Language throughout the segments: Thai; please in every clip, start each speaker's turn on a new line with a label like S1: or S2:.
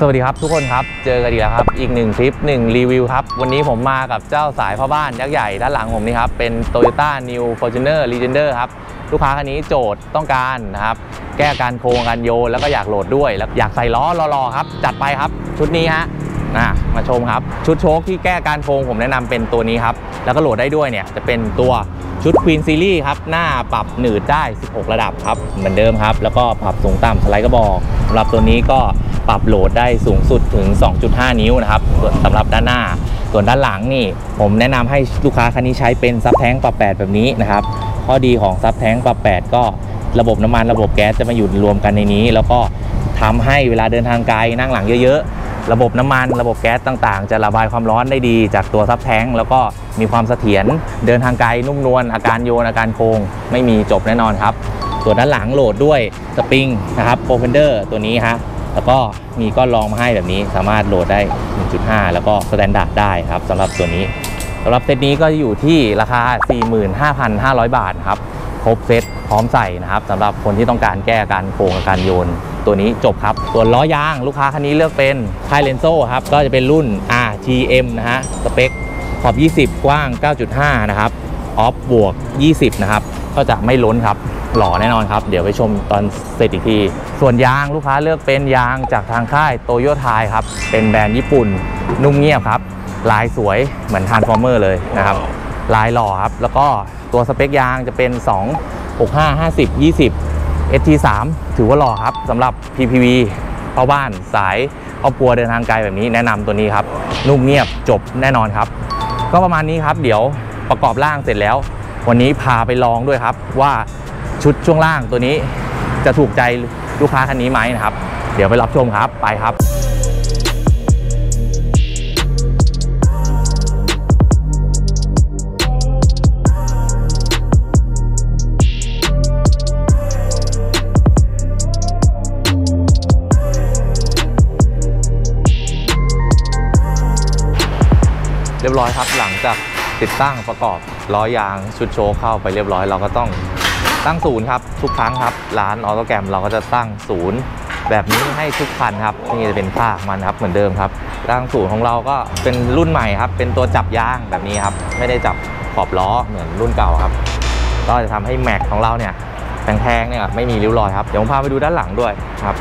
S1: สวัสดีครับทุกคนครับ เจอกันอีกแล้วครับ อีกหนึ่งคลิปหนึ่งรีวิวครับ วันนี้ผมมากับเจ้าสายพ่อบ้านยักษ์ใหญ่ด้านหลังผมนี่ครับ เป็น Toyota New Fortuner Legender ครับ ลูกค้าคันนี้โจทย์ต้องการนะครับ แก้การโค้งการโยนแล้วก็อยากโหลดด้วย แล้วอยากใส่ล้อรอๆครับ จัดไปครับ ชุดนี้ฮะ อะมาชมครับ ชุดโชคที่แก้การโค้งผมแนะนำเป็นตัวนี้ครับ แล้วก็โหลดได้ด้วยเนี่ย จะเป็นตัวชุด Queen Series ครับ หน้าปรับหนืดได้ 16 ระดับครับ เหมือนเดิมครับ แล้วก็ปรับสูงต่ำสไลด์กระบอกสำหรับตัวนี้ก็ปรับโหลดได้สูงสุดถึง 2.5 นิ้วนะครับส่วนสำหรับด้านหน้า ส่วนด้านหลังนี่ ผมแนะนำให้ลูกค้าคันนี้ใช้เป็นซับแท้งปรับ8แบบนี้นะครับข้อดีของซับแท้งปรับ8ก็ระบบน้ำมันระบบแก๊สจะมาอยู่รวมกันในนี้ แล้วก็ทำให้เวลาเดินทางไกลนั่งหลังเยอะ ระบบน้ำมันระบบแก๊สต่างๆ จะระบายความร้อนได้ดีจากตัวซับแท้งแล้วก็มีความเสถียรเดินทางไกลนุ่มนวลอาการโยนอาการโค้งไม่มีจบแน่นอนครับส่วนด้านหลังโหลดด้วยสปริงนะครับโปรเฟนเดอร์ตัวนี้ฮะแล้วก็มีก้อนรองมาให้แบบนี้สามารถโหลดได้ 1.5 แล้วก็สแตนดาร์ดได้ครับสำหรับตัวนี้สำหรับเซตนี้ก็อยู่ที่ราคา 45,500 บาทครับครบเซตพร้อมใส่นะครับสำหรับคนที่ต้องการแก้อาการโค้งอาการโยน ตัวนี้จบครับ ส่วนล้อยางลูกค้าคันนี้เลือกเป็นไทเลนโซครับ ก็จะเป็นรุ่น RTM นะฮะ สเปคขอบ 20 กว้าง 9.5 นะครับ ออฟบวก 20 นะครับ ก็จะไม่ล้นครับ หล่อแน่นอนครับ เดี๋ยวไปชมตอนเสร็จอีกที ส่วนยางลูกค้าเลือกเป็นยางจากทางค่ายโตโยทายครับ เป็นแบรนด์ญี่ปุ่น นุ่มเงียบครับ ลายสวยเหมือนทานฟอร์เมอร์เลยนะครับ ลายหล่อครับ แล้วก็ตัวสเปคยางจะเป็น 2 65 50 20 ST3 ถือว่าหล่อครับสำหรับ PPV เข้าบ้านสายครอบครัวเดินทางไกลแบบนี้แนะนำตัวนี้ครับ นุ่มเงียบจบแน่นอนครับ ก็ประมาณนี้ครับ เดี๋ยวประกอบร่างเสร็จแล้ว วันนี้พาไปลองด้วยครับ ว่าชุดช่วงล่างตัวนี้จะถูกใจลูกค้าท่านนี้ไหมนะครับ เดี๋ยวไปรับชมครับไปครับ รียบร้อยครับหลังจากติดตั้งประกอบล้อยางชุดโชว์เข้าไปเรียบร้อย เราก็ต้องตั้งศูนย์ครับทุกครั้งครับร้านออโตแกรมเราก็จะตั้งศูนย์แบบนี้ให้ทุกคันครับนี่จะเป็นค่ามันครับเหมือนเดิมครับตั้งศูนย์ของเราก็เป็นรุ่นใหม่ครับ เป็นตัวจับยางแบบนี้ครับไม่ได้จับขอบล้อเหมือนรุ่นเก่าครับ ก็จะทำให้แม็กของเราเนี่ยแทงๆเนี่ยไม่มีริ้วรอยครับเดี๋ยวผมพาไปดูด้านหลังด้วยครับ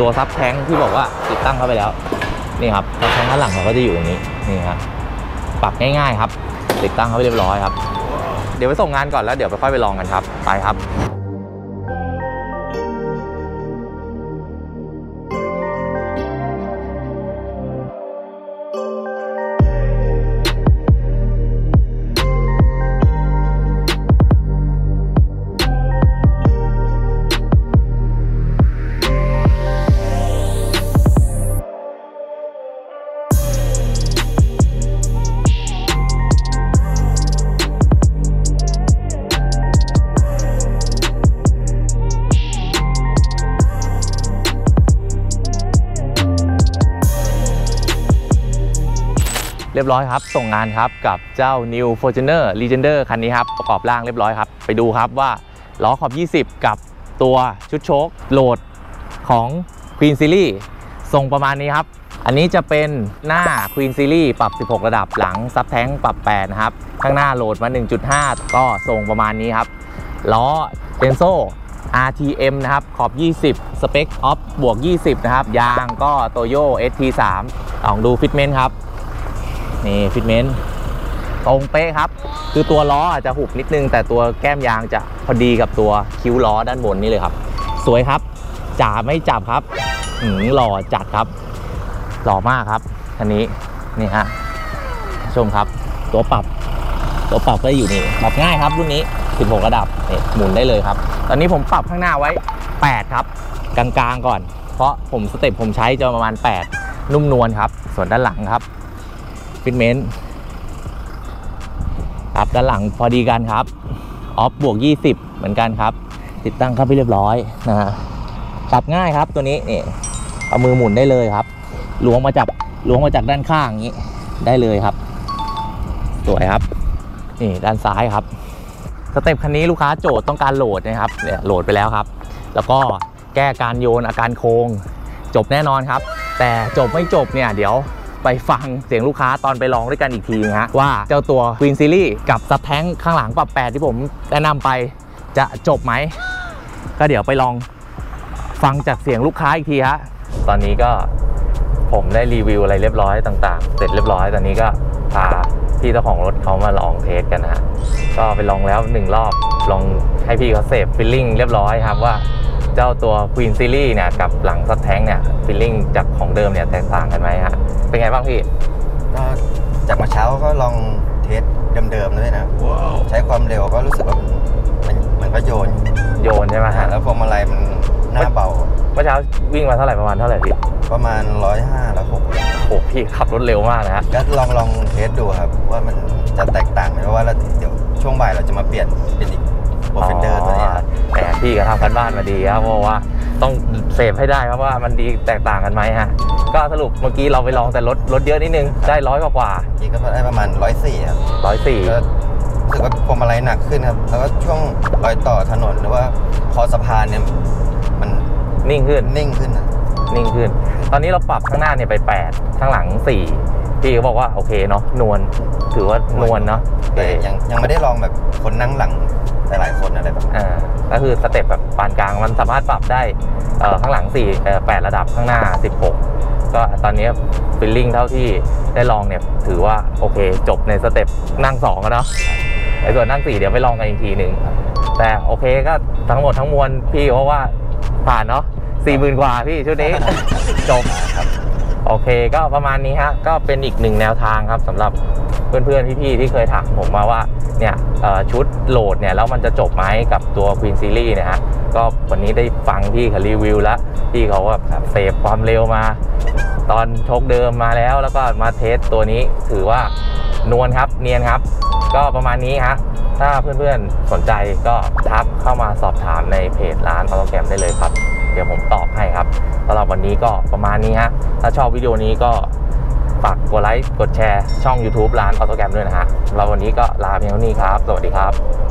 S1: ตัวซับแทงที่บอกว่าติดตั้งเข้าไปแล้วนี่ครับซับแทงด้านหลังเราก็จะอยู่ตรงนี้นี่ครับ ปรับง่ายๆครับ ติดตั้งเขาไปเรียบร้อยครับ เดี๋ยวไปส่งงานก่อนแล้วเดี๋ยวไปค่อยไปลองกันครับ ไปครับ รียบร้อยครับ ส่งงานครับกับเจ้า New Fortuner Legender คันนี้ครับ ประกอบร่างเรียบร้อยครับ ไปดูครับว่าล้อขอบ 20 กับตัวชุดโชคโหลดของ Queen Series ทรงประมาณนี้ครับ อันนี้จะเป็นหน้า Queen Series ปรับ 16 ระดับหลังซับแท้งปรับ 8 นะครับ ข้างหน้าโหลดมา 1.5 ก็ทรงประมาณนี้ครับ ล้อเ e นโซ RTM นะครับ ขอบ 20 สเปคออฟบวก 20 นะครับ ยางก็โตโย ST3 ลองดูฟิตเมนต์ครับ นี่ฟิตเมนต์ตรงเป๊ะครับ คือตัวล้ออาจจะหุบนิดนึง แต่ตัวแก้มยางจะพอดีกับตัวคิ้วล้อด้านบนนี่เลยครับ สวยครับจ่าไม่จับครับหืมหล่อจัดครับ หล่อมากครับคันนี้นี่ฮะชมครับ ตัวปรับ ตัวปรับก็อยู่นี่ปรับง่ายครับรุ่นนี้ 16 ระดับนี่หมุนได้เลยครับ ตอนนี้ผมปรับข้างหน้าไว้ 8 ครับ กลางๆก่อน เพราะผมสเต็ปผมใช้จะประมาณ 8 นุ่มนวลครับ ส่วนด้านหลังครับ ฟิตเมนต์ครับด้านหลังพอดีกันครับ ออฟบวก 20 เหมือนกันครับ ติดตั้งเข้าไปเรียบร้อยนะฮะปรับง่ายครับตัวนี้นี่เอามือหมุนได้เลยครับล้วงมาจากล้วงมาจากด้านข้างอย่างนี้ได้เลยครับ สวยครับ นี่ด้านซ้ายครับสเต็ปคันนี้ลูกค้าโจทย์ต้องการโหลดนะครับเนี่ยโหลดไปแล้วครับ แล้วก็แก้การโยนอาการโค้งจบแน่นอนครับ แต่จบไม่จบเนี่ยเดี๋ยว ไปฟังเสียงลูกค้าตอนไปลองด้วยกันอีกทีนะฮะว่าเจ้าตัว Queen Series กับซับแท้งข้างหลังปรับ8ที่ผมแนะนำไปจะจบไหม ก็เดี๋ยวไปลองฟังจากเสียงลูกค้าอีกทีฮะตอนนี้ก็ผมได้รีวิวอะไรเรียบร้อยต่างๆ เสร็จเรียบร้อยตอนนี้ก็พาพี่เจ้าของรถเขามาลองเทสกันนะฮะก็ไปลองแล้วหนึ่งรอบลองให้พี่เขาเสพฟิลลิ่งเรียบร้อยครับว่า เจ้าตัว Queen Series เนี่ยกับหลังซับแท้งเนี่ยฟิลลิ่งจากของเดิมเนี่ยแตกต่างกันไหมฮะเป็นไงบ้างพี่
S2: ก็จากเมาเช้าก็ลองเทสเดิมๆด้วยนะ ใช้ความเร็วก็รู้สึกว่ามันมันก็โยน
S1: โยนใช่ไหมฮะ
S2: แล้วพวงมาลัยมันหน้าเบา
S1: เมื่อเช้าวิ่งมาเท่าไหร่ประมาณเท่าไหร่พี่
S2: ประมาณ105แล้วหก
S1: โอ้พี่ขับรถเร็วมากนะฮะ
S2: ก็ลองลองเทสดูครับว่ามันจะแตกต่างไหมเพราะว่าเราเดี๋ยวช่วงบ่ายเราจะมาเปลี่ยนเป็นอีกโปรเฟนเดอร์ตัวเนี้ยครับ
S1: แต่ พี่ก็ทำกันบ้านมาดีครับเพราะว่าต้องเสพให้ได้ครับว่ามันดีแตกต่างกันไหมฮะก็สรุปเมื่อกี้เราไปลองแต่รถรถเยอะนิดนึงได้ร้อยกว่า
S2: จริงก็ได้ประมาณ104ครับ
S1: ร้อยสี่
S2: ก็รู้สึกว่าพวงมาลัยหนักขึ้นครับ แล้วก็ช่วงรอยต่อถนนหรือว่าคอสะพานเนี่ยมัน
S1: นิ่งขึ้น
S2: นิ่งขึ้นนะ
S1: นิ่งขึ้น ตอนนี้เราปรับข้างหน้าเนี่ยไป 8 ข้างหลัง 4 พี่ก็บอกว่าโอเคเนาะนวลถือว่านวลเนาะ
S2: แต่ยังยังไม่ได้ลองแบบคนนั่งหลัง หลายๆคนอะไรแบบนั้น
S1: อ่าก็คือสเต็ปแบบปานกลางมันสามารถปรับได้เอ่อข้างหลัง4เอ่อ8ระดับข้างหน้า 16 ก็ตอนนี้ฟิลลิ่งเท่าที่ได้ลองเนี่ยถือว่าโอเคจบในสเต็ปนั่ง2กันเนาะไอ้ส่วนนั่ง4เดี๋ยวไปลองกันอีกทีหนึ่งแต่โอเคก็ทั้งหมดทั้งมวลพี่เพราะว่าผ่านเนาะสี่หมื่นกว่าพี่ชุดนี้จบ
S2: ครับ
S1: โอเคก็ประมาณนี้ฮะก็เป็นอีกหนึ่งแนวทางครับสำหรับ เพื่อนๆพี่ๆที่เคยถามผมมาว่าเนี่ยชุดโหลดเนี่ยแล้วมันจะจบไหมกับตัว Queen Series เนี่ยฮะก็วันนี้ได้ฟังพี่เขารีวิวแล้วพี่เขาแบบเสพความเร็วมา ตอนชกเดิมมาแล้วแล้วก็มาเทสตัวนี้ถือว่านวลครับเนียนครับ ก็ประมาณนี้ฮะถ้าเพื่อนๆสนใจก็ทักเข้ามาสอบถามในเพจร้านออโตแกรมได้เลยครับ เดี๋ยวผมตอบให้ครับสำหรับวันนี้ก็ประมาณนี้ฮะถ้าชอบวิดีโอนี้ก็ ฝากกดไลค์กดแชร์ช่อง YouTube ร้านออโตแกรมด้วยนะฮะเราวันนี้ก็ลาเพียงเท่านี้ครับ สวัสดีครับ